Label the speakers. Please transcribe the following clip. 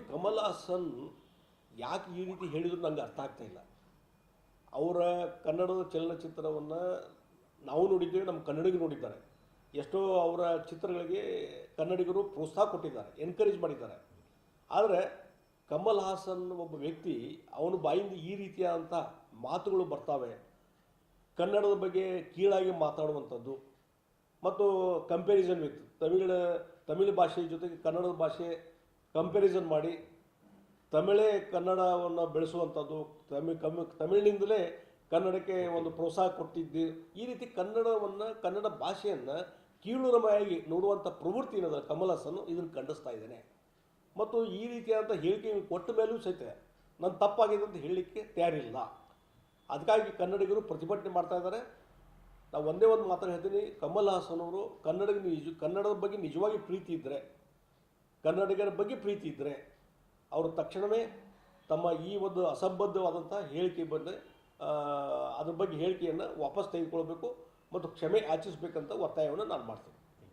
Speaker 1: ಕಮಲ್ ಹಾಸನ್ ಯಾಕೆ ಈ ರೀತಿ ಹೇಳಿದ್ರು ನಂಗೆ ಅರ್ಥ ಆಗ್ತಾ ಇಲ್ಲ. ಅವರ ಕನ್ನಡದ ಚಲನಚಿತ್ರವನ್ನು ನಾವು ನೋಡಿದ್ದೇವೆ, ನಮ್ಮ ಕನ್ನಡಿಗರು ನೋಡಿದ್ದಾರೆ. ಎಷ್ಟೋ ಅವರ ಚಿತ್ರಗಳಿಗೆ ಕನ್ನಡಿಗರು ಪ್ರೋತ್ಸಾಹ ಕೊಟ್ಟಿದ್ದಾರೆ ಎನ್ಕರೇಜ್ ಮಾಡಿದ್ದಾರೆ. ಆದರೆ ಕಮಲ್ ಹಾಸನ್ ಒಬ್ಬ ವ್ಯಕ್ತಿ, ಅವನು ಬಾಯಿಂದ ಈ ರೀತಿಯಾದಂಥ ಮಾತುಗಳು ಬರ್ತಾವೆ. ಕನ್ನಡದ ಬಗ್ಗೆ ಕೀಳಾಗಿ ಮಾತಾಡುವಂಥದ್ದು. ಮತ್ತು ಕಂಪ್ಯಾರಿಸನ್ ವಿತ್ ತಮಿಳ, ತಮಿಳು ಭಾಷೆ ಜೊತೆಗೆ ಕನ್ನಡದ ಭಾಷೆ ಕಂಪ್ಯಾರಿಸನ್ ಮಾಡಿ ತಮಿಳೇ ಕನ್ನಡವನ್ನು ಬೆಳೆಸುವಂಥದ್ದು ತಮಿಳ್ ಕಮ್, ತಮಿಳಿನಿಂದಲೇ ಕನ್ನಡಕ್ಕೆ ಒಂದು ಪ್ರೋತ್ಸಾಹ ಕೊಟ್ಟಿದ್ದು. ಈ ರೀತಿ ಕನ್ನಡವನ್ನು, ಕನ್ನಡ ಭಾಷೆಯನ್ನು ಕೀಳುರಮಯಾಗಿ ನೋಡುವಂಥ ಪ್ರವೃತ್ತಿ ಏನದ? ಕಮಲ್ ಹಾಸನ್ ಇದನ್ನು ಖಂಡಿಸ್ತಾ ಇದ್ದೇನೆ. ಮತ್ತು ಈ ರೀತಿಯಾದಂಥ ಹೇಳಿಕೆ ಕೊಟ್ಟ ಮೇಲೂ ಸಹಿತ ನಾನು ತಪ್ಪಾಗಿದೆ ಅಂತ ಹೇಳಲಿಕ್ಕೆ ತಯಾರಿಲ್ಲ. ಅದಕ್ಕಾಗಿ ಕನ್ನಡಿಗರು ಪ್ರತಿಭಟನೆ ಮಾಡ್ತಾ ಇದ್ದಾರೆ. ನಾವು ಒಂದೇ ಒಂದು ಮಾತನ್ನು ಹೇಳ್ತೀನಿ. ಕಮಲ್ ಹಾಸನ್ ಅವರು ಕನ್ನಡಿಗ ನಿಜ, ಕನ್ನಡದ ಬಗ್ಗೆ ನಿಜವಾಗಿ ಪ್ರೀತಿ ಇದ್ದರೆ ಕನ್ನಡಿಗರ ಬಗ್ಗೆ ಪ್ರೀತಿ ಇದ್ದರೆ ಅವರು ತಕ್ಷಣವೇ ತಮ್ಮ ಈ ಒಂದು ಅಸಂಬದ್ಧವಾದಂಥ ಹೇಳಿಕೆ ಬಂದರೆ ಅದ್ರ ಬಗ್ಗೆ ಹೇಳಿಕೆಯನ್ನು ವಾಪಸ್ ತೆಗೆದುಕೊಳ್ಬೇಕು ಮತ್ತು ಕ್ಷಮೆ ಆಚರಿಸಬೇಕಂತ ಒತ್ತಾಯವನ್ನು ನಾನು ಮಾಡ್ತೀನಿ.